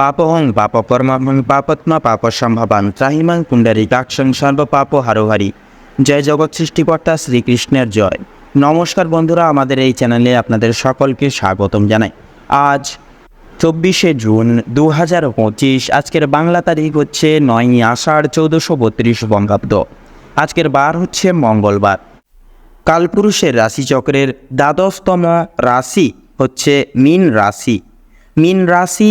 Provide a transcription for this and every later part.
পাপহং পাপ কর্মাহং পাপত্মা পাপ সম্ভবান। ত্রাহিমাং সর্ব পাপ হারোহারি। জয় জগৎ সৃষ্টিকর্তা শ্রীকৃষ্ণের জয়। নমস্কার বন্ধুরা, আমাদের এই চ্যানেলে আপনাদের সকলকে স্বাগতম জানাই। আজ চব্বিশে জুন দু হাজার পঁচিশ, আজকের বাংলা তারিখ হচ্ছে নয়ই আষাঢ় চৌদ্দশো বত্রিশ বঙ্গাব্দ। আজকের বার হচ্ছে মঙ্গলবার। কালপুরুষের রাশিচক্রের দ্বাদশতম রাশি হচ্ছে মীন রাশি। মীন রাশি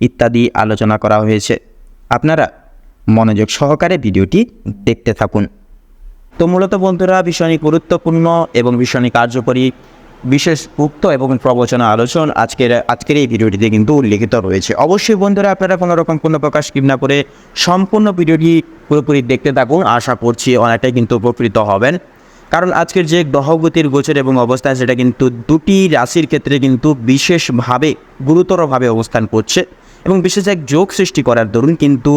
ইত্যাদি আলোচনা করা হয়েছে। আপনারা মনোযোগ সহকারে ভিডিওটি দেখতে থাকুন। তো মূলত বন্ধুরা ভীষণই গুরুত্বপূর্ণ এবং ভীষণই কার্যকরী, বিশেষ উক্ত এবং প্রবচনা আলোচনা আজকের আজকের এই ভিডিওটিতে কিন্তু উল্লেখিত রয়েছে। অবশ্যই বন্ধুরা, আপনারা কোনো রকম কোনো প্রকাশ স্কিপ না করে সম্পূর্ণ ভিডিওটি পুরোপুরি দেখতে থাকুন। আশা করছি অনেকটাই কিন্তু উপকৃত হবেন। কারণ আজকের যে গ্রহগতির গোচর এবং অবস্থান, সেটা কিন্তু দুটি রাশির ক্ষেত্রে কিন্তু বিশেষভাবে, গুরুতরভাবে অবস্থান করছে। এবং বিশেষ এক যোগ সৃষ্টি করার দরুন কিন্তু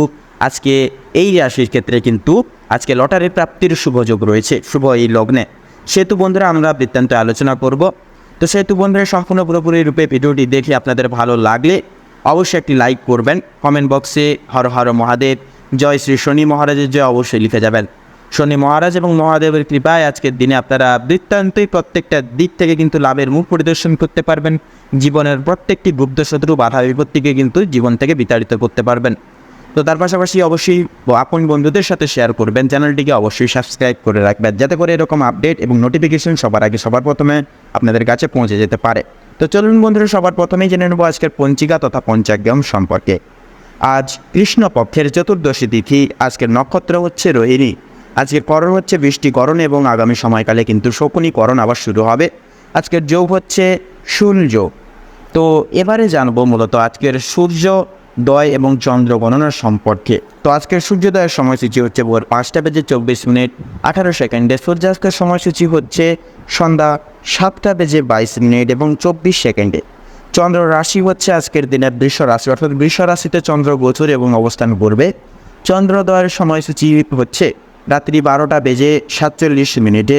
আজকে এই রাশির ক্ষেত্রে কিন্তু আজকে লটারি প্রাপ্তির শুভ যোগ রয়েছে, শুভ এই লগ্নে। সেহেতু বন্ধুরা, আমরা বৃত্তান্ত আলোচনা করব। তো সেহেতু বন্ধুরা, সম্পূর্ণ পুরোপুরি রূপে ভিডিওটি দেখে আপনাদের ভালো লাগলে অবশ্যই একটি লাইক করবেন। কমেন্ট বক্সে হর হর মহাদেব, জয় শ্রী শনি মহারাজের জয় অবশ্যই লিখে যাবেন। শনি মহারাজ এবং মহাদেবের কৃপায় আজকের দিনে আপনারা বৃত্তান্তই প্রত্যেকটা দিক থেকে কিন্তু লাভের মুখ পরিদর্শন করতে পারবেন। জীবনের প্রত্যেকটি গুপ্ত শত্রু বাধা বিপত্তিকে কিন্তু জীবন থেকে বিতাড়িত করতে পারবেন। তো তার পাশাপাশি অবশ্যই আপন বন্ধুদের সাথে শেয়ার করবেন। চ্যানেলটিকে অবশ্যই সাবস্ক্রাইব করে রাখবেন, যাতে করে এরকম আপডেট এবং নোটিফিকেশন সবার আগে সবার প্রথমে আপনাদের কাছে পৌঁছে যেতে পারে। তো চলুন বন্ধুরা, সবার প্রথমেই জেনে নেব আজকের পঞ্চিকা তথা পঞ্চাগ্রাম সম্পর্কে। আজ কৃষ্ণপক্ষের চতুর্দশী তিথি, আজকের নক্ষত্র হচ্ছে রোহিণী। আজকের করণ হচ্ছে বৃষ্টিকরণ এবং আগামী সময়কালে কিন্তু শকুনীকরণ আবার শুরু হবে। আজকের যোগ হচ্ছে সূর্য। তো এবারে জানব মূলত আজকের সূর্য, দয় এবং চন্দ্র গণনার সম্পর্কে। তো আজকের সূর্যোদয়ের সময়সূচি হচ্ছে ভোর পাঁচটা বেজে চব্বিশ মিনিট, আঠারো সেকেন্ডে। সূর্যাস্তের সময়সূচি হচ্ছে সন্ধ্যা সাতটা বেজে বাইশ মিনিট এবং চব্বিশ সেকেন্ডে। চন্দ্র রাশি হচ্ছে আজকের দিনে বৃষ রাশি, অর্থাৎ বৃষ রাশিতে চন্দ্র গোচর এবং অবস্থান করবে। চন্দ্রোদয়ের সময়সূচি হচ্ছে রাত্রি বারোটা বেজে সাতচল্লিশ মিনিটে।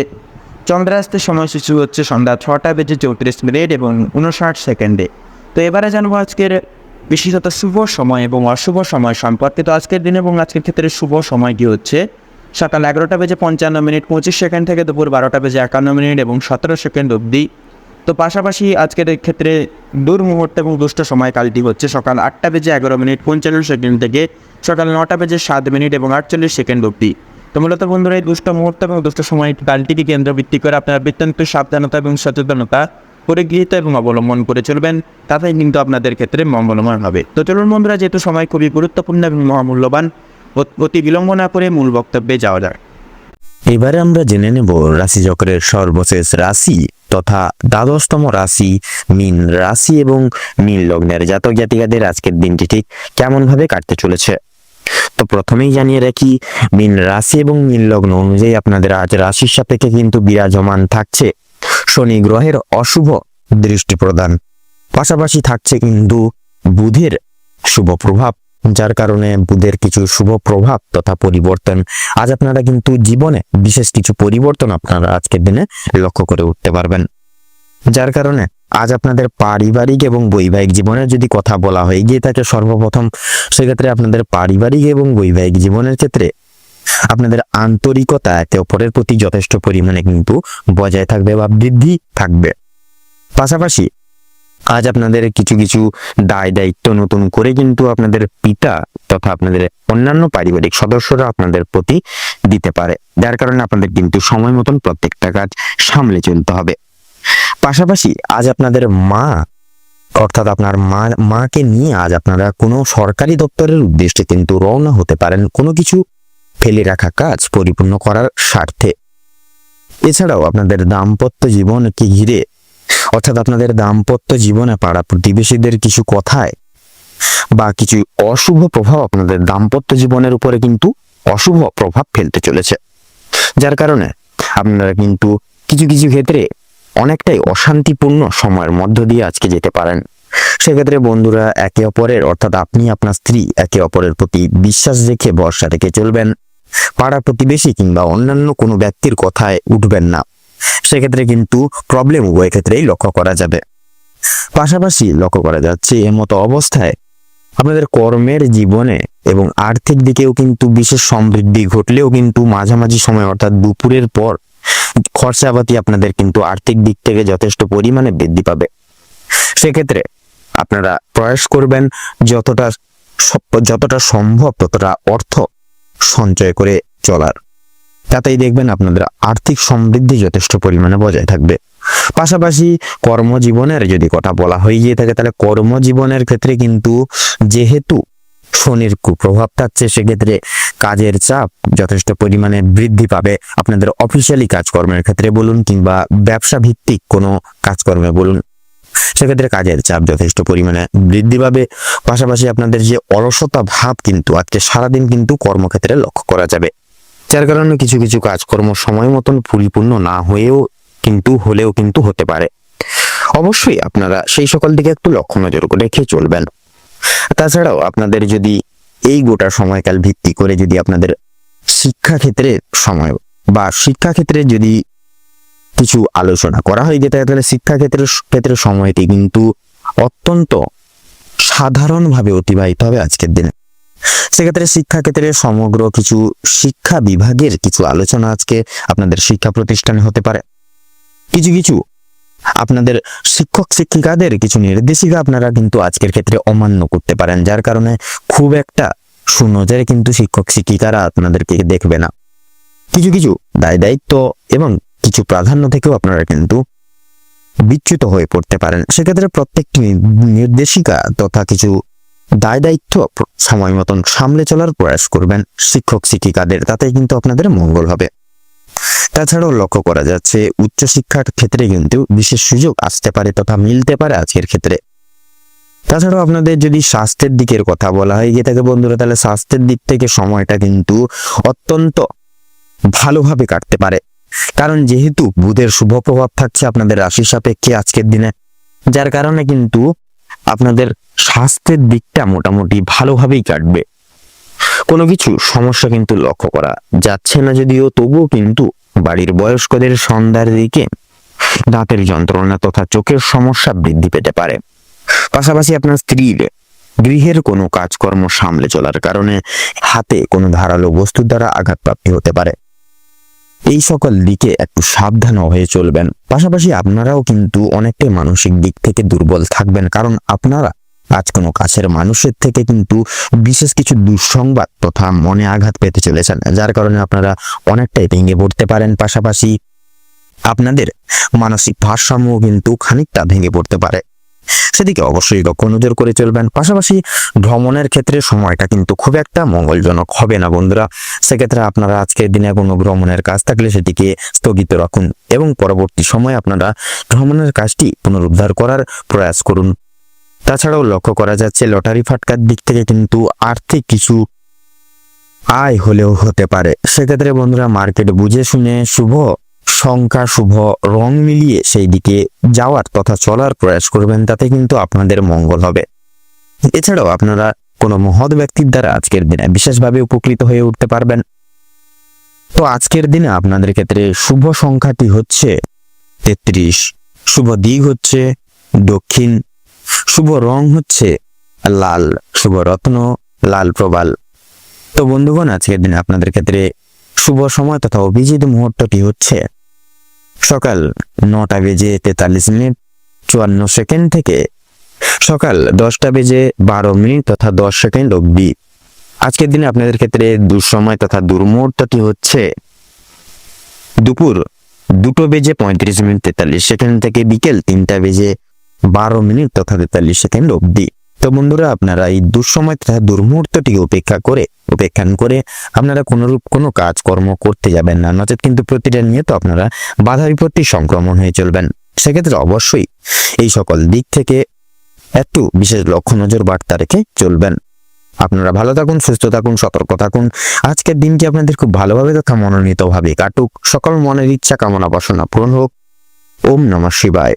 চন্দ্রাস্তের সময়সূচি হচ্ছে সন্ধ্যা ছটা বেজে চৌত্রিশ মিনিট এবং উনষাট সেকেন্ডে। তো এবারে জানব আজকের বিশেষত শুভ সময় এবং অশুভ সময় সম্পর্কে তো আজকের দিন এবং আজকের ক্ষেত্রে শুভ সময়টি হচ্ছে। সকাল এগারোটা বেজে পঞ্চান্ন মিনিট, পঁচিশ সেকেন্ড থেকে দুপুর বারোটা বেজে একান্ন মিনিট এবং সতেরো সেকেন্ড অবধি। তো পাশাপাশি আজকের ক্ষেত্রে দুর্মুহূর্ত এবং দুষ্ট সময়কালটি হচ্ছে সকাল আটটা বেজে এগারো মিনিট, পঞ্চান্ন সেকেন্ড থেকে সকাল নটা বেজে সাত মিনিট এবং আটচল্লিশ সেকেন্ড অবধি। তো মূলত বন্ধুরা, এই দুষ্ট মুহূর্ত এবং দুষ্ট সময় কালটিকে কেন্দ্রভিত্তি করে আপনারা বৃত্তান্ত সাবধানতা এবং সচেতনতা পরিগৃহীত এবং অবলম্বন করে চলবেন। তাতেই কিন্তু আপনাদের ক্ষেত্রে মঙ্গলময় হবে। তো চলুন বন্ধুরা, যেহেতু সময় খুবই গুরুত্বপূর্ণ এবং মহামূল্যবান অতি বিলম্ব না করে মূল বক্তব্যে যাওয়া যায় এবারে আমরা জেনে নেব রাশিচক্রের সর্বশেষ রাশি তথা দ্বাদশতম রাশি মীন রাশি এবং মীন লগ্নের জাতক জাতিকাদের আজকের দিনটি ঠিক কেমন ভাবে কাটতে চলেছে। তো প্রথমেই জানিয়ে রাখি, মীন রাশি এবং মীন লগ্ন অনুযায়ী আপনাদের আজ রাশির সাপেক্ষে কিন্তু বিরাজমান থাকছে। শনি গ্রহের অশুভ দৃষ্টি প্রদান। পাশাপাশি থাকছে কিন্তু বুধের শুভ প্রভাব, যার কারণে বুধের কিছু শুভ প্রভাব তথা পরিবর্তন। আজ আপনারা কিন্তু জীবনে বিশেষ কিছু পরিবর্তন আপনারা আজকের দিনে লক্ষ্য করে উঠতে পারবেন। যার কারণে আজ আপনাদের পারিবারিক এবং বৈবাহিক জীবনের যদি কথা বলা হয়ে গিয়ে থাকে সর্বপ্রথম সেক্ষেত্রে আপনাদের পারিবারিক এবং বৈবাহিক জীবনের ক্ষেত্রে। আপনাদের আন্তরিকতা একে অপরের প্রতি যথেষ্ট পরিমাণে কিন্তু বজায় থাকবে বা বৃদ্ধি থাকবে। পাশাপাশি আজ আপনাদের কিছু কিছু দায় দায়িত্ব নতুন করে কিন্তু আপনাদের পিতা তথা আপনাদের অন্যান্য পারিবারিক সদস্যরা আপনাদের প্রতি দিতে পারে। যার কারণে আপনাদের কিন্তু সময় মতন প্রত্যেকটা কাজ সামলে চলতে হবে। পাশাপাশি আজ আপনাদের মা, অর্থাৎ আপনার মা, মাকে নিয়ে আজ আপনারা কোনো সরকারি দপ্তরের উদ্দেশ্যে কিন্তু রওনা হতে পারেন। কোনো কিছু ফেলে রাখা কাজ পরিপূর্ণ করার স্বার্থে। এছাড়াও আপনাদের দাম্পত্য জীবনকে ঘিরে, অর্থাৎ আপনাদের দাম্পত্য জীবনে পাড়া প্রতিবেশীদের কিছু কথায় বা কিছু অশুভ প্রভাব আপনাদের দাম্পত্য জীবনের উপরে কিন্তু অশুভ প্রভাব ফেলতে চলেছে। যার কারণে আপনারা কিন্তু কিছু কিছু ক্ষেত্রে অনেকটাই অশান্তিপূর্ণ সময়ের মধ্য দিয়ে আজকে যেতে পারেন। সেক্ষেত্রে বন্ধুরা, একে অপরের, অর্থাৎ আপনি আপনার স্ত্রী, একে অপরের প্রতি বিশ্বাস রেখে ভরসা রেখে চলবেন। পাড়া প্রতিবেশী কিংবা অন্যান্য কোনো ব্যক্তির কথায় উঠবেন না। সেক্ষেত্রে কিন্তু প্রবলেম উভয় ক্ষেত্রেই লক্ষ্য করা যাবে। পাশাপাশি লক্ষ্য করা যাচ্ছে এমতো অবস্থায় আপনাদের কর্মের জীবনে এবং আর্থিক দিকেও কিন্তু বিশেষ সমৃদ্ধি ঘটলেও কিন্তু মাঝামাঝি সময়, অর্থাৎ দুপুরের পর খরচাপাতি আপনাদের কিন্তু আর্থিক দিক থেকে যথেষ্ট পরিমাণে বৃদ্ধি পাবে। সেক্ষেত্রে আপনারা প্রয়াস করবেন যতটা যতটা সম্ভব ততটা অর্থ সঞ্চয় করে চলার। তাতেই দেখবেন আপনাদের আর্থিক সমৃদ্ধি যথেষ্ট পরিমাণে বজায় থাকবে। পাশাপাশি কর্মজীবনের যদি কথা বলা হয়ে গিয়ে থাকে, তাহলে কর্মজীবনের ক্ষেত্রে কিন্তু যেহেতু শনির কুপ্রভাব থাকছে, সেক্ষেত্রে কাজের চাপ যথেষ্ট পরিমাণে বৃদ্ধি পাবে। আপনাদের অফিসিয়ালি কাজকর্মের ক্ষেত্রে বলুন কিংবা ব্যবসা ভিত্তিক কোনো কাজকর্মে বলুন, সেক্ষেত্রে কাজের চাপ যথেষ্ট পরিমাণে বৃদ্ধি পাবে। পাশাপাশি আপনাদের যে অলসতা ভাব কিন্তু আজকে সারাদিন কিন্তু কর্মক্ষেত্রে লক্ষ্য করা যাবে। যার কারণে কিছু কিছু কাজকর্ম সময় মতন পরিপূর্ণ না হয়েও কিন্তু, হলেও কিন্তু হতে পারে। অবশ্যই আপনারা সেই সকল দিকে একটু লক্ষ্য নজর রেখে চলবেন। তাছাড়াও আপনাদের যদি এই গোটা সময়কাল ভিত্তি করে যদি আপনাদের শিক্ষাক্ষেত্রে সময় বা শিক্ষাক্ষেত্রে যদি কিছু আলোচনা করা হয় যেটা তাহলে শিক্ষাক্ষেত্রের ক্ষেত্রে সময়টি কিন্তু অত্যন্ত সাধারণভাবে অতিবাহিত হবে আজকের দিনে। সেক্ষেত্রে শিক্ষাক্ষেত্রে সমগ্র কিছু শিক্ষা বিভাগের কিছু আলোচনা আজকে আপনাদের শিক্ষা প্রতিষ্ঠানে হতে পারে। কিছু কিছু আপনাদের শিক্ষক শিক্ষিকাদের কিছু নির্দেশিকা আপনারা কিন্তু আজকের ক্ষেত্রে অমান্য করতে পারেন, যার কারণে খুব একটা সুনজরে কিন্তু শিক্ষক শিক্ষিকারা আপনাদেরকে দেখবে না। কিছু কিছু দায় দায়িত্ব এবং কিছু প্রাধান্য থেকেও আপনারা কিন্তু বিচ্যুত হয়ে পড়তে পারেন। সেক্ষেত্রে প্রত্যেকটি নির্দেশিকা তথা কিছু দায় দায়িত্ব সময় মতন সামলে চলার প্রয়াস করবেন শিক্ষক শিক্ষিকাদের তাতে কিন্তু আপনাদের মঙ্গল হবে। তাছাড়াও লক্ষ্য করা যাচ্ছে, উচ্চশিক্ষার ক্ষেত্রে কিন্তু বিশেষ সুযোগ আসতে পারে তথা মিলতে পারে আজকের ক্ষেত্রে। তাছাড়াও আপনাদের যদি স্বাস্থ্যের দিকের কথা বলা হয় গিয়ে থাকে বন্ধুরা, তাহলে স্বাস্থ্যের দিক থেকে সময়টা কিন্তু অত্যন্ত ভালোভাবে কাটতে পারে। কারণ যেহেতু বুধের শুভ প্রভাব থাকছে আপনাদের রাশি সাপেক্ষে আজকের দিনে, যার কারণে কিন্তু আপনাদের স্বাস্থ্যের দিকটা মোটামুটি ভালোভাবেই কাটবে। কোনো কিছু সমস্যা কিন্তু লক্ষ্য করা যাচ্ছে না যদিও, তবুও কিন্তু বাড়ির বয়স্কদের সন্ধ্যার দিকে দাঁতের যন্ত্রণা তথা চোখের সমস্যা বৃদ্ধি পেতে পারে। পাশাপাশি আপনার স্ত্রীর গৃহের কোনো কাজকর্ম সামলে চলার কারণে হাতে কোনো ধারালো বস্তুর দ্বারা আঘাতপ্রাপ্তি হতে পারে। এই সকল দিকে একটু সাবধান হয়ে চলবেন। পাশাপাশি আপনারাও কিন্তু অনেকটাই মানসিক দিক থেকে দুর্বল থাকবেন, কারণ আপনারা আজ কোনো কাছের মানুষের থেকে কিন্তু বিশেষ কিছু দুঃসংবাদ তথা মনে আঘাত পেতে চলেছেন, যার কারণে আপনারা অনেকটাই ভেঙে পড়তে পারেন। পাশাপাশি আপনাদের মানসিক ভারসাম্য কিন্তু খানিকটা ভেঙে পড়তে পারে। সেদিকে অবশ্যই লক্ষ্য নজর করে চলবেন। পাশাপাশি ভ্রমণের ক্ষেত্রে সময়টা কিন্তু খুব একটা মঙ্গলজনক হবে না বন্ধুরা। সেক্ষেত্রে আপনারা আজকের দিনে কোনো ভ্রমণের কাজ থাকলে সেটিকে স্থগিত রাখুন এবং পরবর্তী সময়ে আপনারা ভ্রমণের কাজটি পুনরুদ্ধার করার প্রয়াস করুন। তাছাড়াও লক্ষ্য করা যাচ্ছে লটারি ফাটকার দিক থেকে কিন্তু আর্থিক কিছু আয় হলেও হতে পারে। সেক্ষেত্রে বন্ধুরা মার্কেট বুঝে শুনে শুভ সংখ্যা, শুভ রং মিলিয়ে সেই দিকে যাওয়ার তথা চলার প্রয়াস করবেন, তাতে কিন্তু আপনাদের মঙ্গল হবে। এছাড়াও আপনারা কোনো মহৎ ব্যক্তির দ্বারা আজকের দিনে বিশেষভাবে উপকৃত হয়ে উঠতে পারবেন। তো আজকের দিনে আপনাদের ক্ষেত্রে শুভ সংখ্যাটি হচ্ছে তেত্রিশ, শুভ দিক হচ্ছে দক্ষিণ শুভ রং হচ্ছে লাল, শুভ রত্ন, লাল প্রবাল। তো বন্ধুগণ, আজকের দিনে আপনাদের ক্ষেত্রে শুভ সময় তথা অভিজিৎ মুহূর্তটি হচ্ছে সকাল নটা বেজে তেতাল্লিশ মিনিট চুয়ান্ন সেকেন্ড থেকে সকাল দশটা বেজে বারো মিনিট তথা দশ সেকেন্ড অবধি। আজকের দিনে আপনাদের ক্ষেত্রে দুঃসময় তথা দুর্মুহূর্তটি হচ্ছে দুপুর দুটো বেজে পঁয়ত্রিশ মিনিট তেতাল্লিশ সেকেন্ড থেকে বিকেল তিনটা বেজে বারো মিনিট তথা তেতাল্লিশ সেকেন্ড অবধি। তো বন্ধুরা, আপনারা এই দুঃসময় তথা দুর্মুহূর্তটিকে উপেক্ষা করে উপেক্ষান করে আপনারা কোনোরূপ কোনো কাজকর্ম করতে যাবেন না। নচেত কিন্তু প্রতিটা নিয়ে তো আপনারা বাধা বিপত্তি সংক্রমণ হয়ে চলবেন। সেক্ষেত্রে অবশ্যই এই সকল দিক থেকে একটু বিশেষ লক্ষ্য নজর বার্তা রেখে চলবেন। আপনারা ভালো থাকুন, সুস্থ থাকুন, সতর্ক থাকুন। আজকের দিনটি আপনাদের খুব ভালোভাবে তথা মনোনীতভাবে কাটুক। সকল মনের ইচ্ছা কামনা বাসনা পূরণ হোক। ওম নমঃ শিবায়।